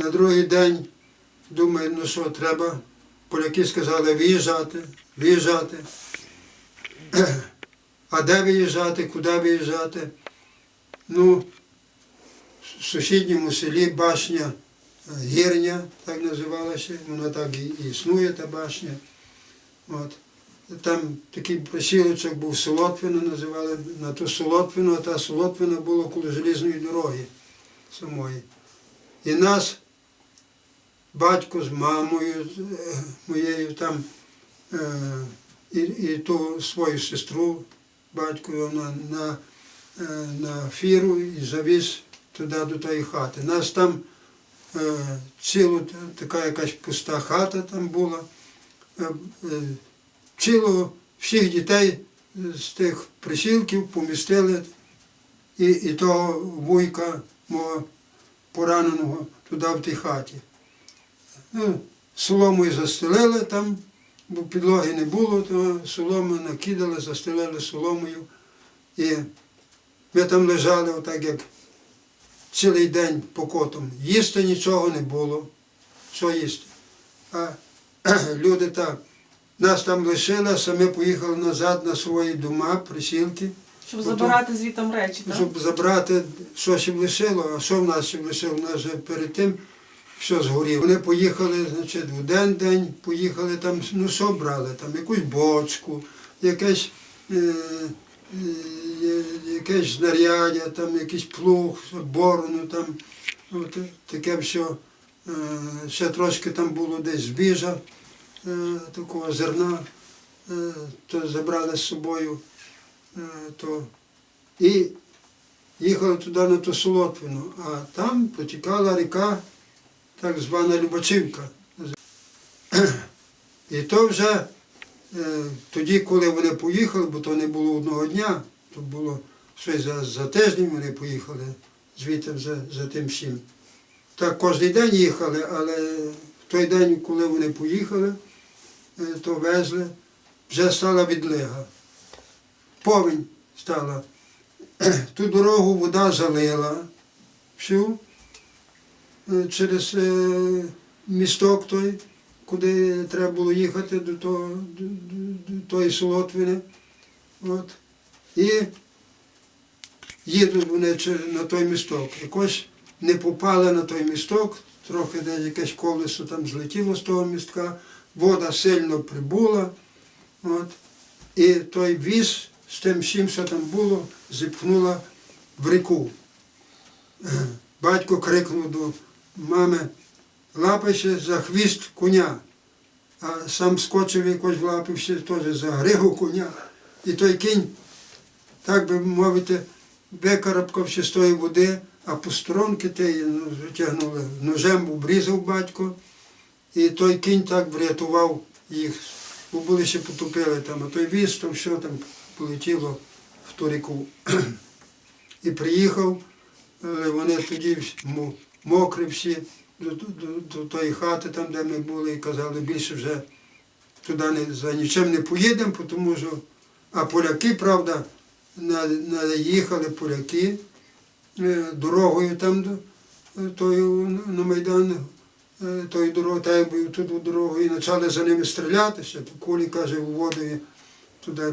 На другий день думаю, ну що, треба. Поляки сказали виїжджати, виїжджати. А де виїжджати, куди виїжджати? Ну, в сусідньому селі башня е, Гірня, так називалася, вона так і існує, та башня. От. Там такий присілочок був Солотвино, називали на ту Солотвину, а та Солотвина була коло желізної дороги самої. І нас батько з мамою е, моєю там е, і, і ту свою сестру, батько на, на, е, на фіру і завіз туди до тої хати. Нас там цілу така якась пуста хата там була. Ціло всіх дітей з тих присілків помістили і, і того вуйка мого пораненого туди в тій хаті. Ну, соломою застелили там, бо підлоги не було, то солому накидали, застелили соломою. І ми там лежали отак, як цілий день покотом. Їсти нічого не було. Що їсти? А люди так. Нас там лишили, а самі поїхали назад на свої дома, присілки, Щоб забирати звітом речі, так? щоб забрати, що ще лишило, а що в нас ще лишило, в нас вже перед тим все згоріло. Вони поїхали, значить, в один день поїхали там, ну що брали, там якусь бочку, якесь, е, е, якесь знаряддя, там якийсь плуг, борону, там, от, таке все. Е, ще трошки там було десь збіжа, е, такого зерна, е, то забрали з собою. Е, то. І їхали туди на ту Солотвину, а там потікала ріка, так звана Любачівка. І то вже е, тоді, коли вони поїхали, бо то не було одного дня, то було щось за, за тиждень вони поїхали звідти за, за тим всім. Так кожен день їхали, але в той день, коли вони поїхали, е, то везли, вже стала відлига. Повінь стала. Ту дорогу вода залила всю через е, місток той, куди треба було їхати до, того, до, до, тої Солотвини. От. І їдуть вони на той місток. Якось не попали на той місток, трохи десь якесь колесо там злетіло з того містка, вода сильно прибула. От. І той віз з тим всім, що там було, зіпхнула в ріку. Батько крикнув до мами, лапайся за хвіст коня. А сам скочив якось влапився теж за гриву коня. І той кінь, так би мовити, викарабкався з тої води, а по сторонки тієї ну, витягнули. Ножем обрізав батько, і той кінь так врятував їх. Бо були ще потопили там, а той віз, то все там полетіло в ту ріку. І приїхав, але вони тоді мо- мокрі всі до, до, до, тої хати, там, де ми були, і казали, більше вже туди не, за нічим не поїдемо, тому що. А поляки, правда, на- наїхали поляки е, дорогою там е, тою на Майдан, е, тою дорогою, та якби тут дорогою, і почали за ними стрілятися, то кулі, каже, у воду туди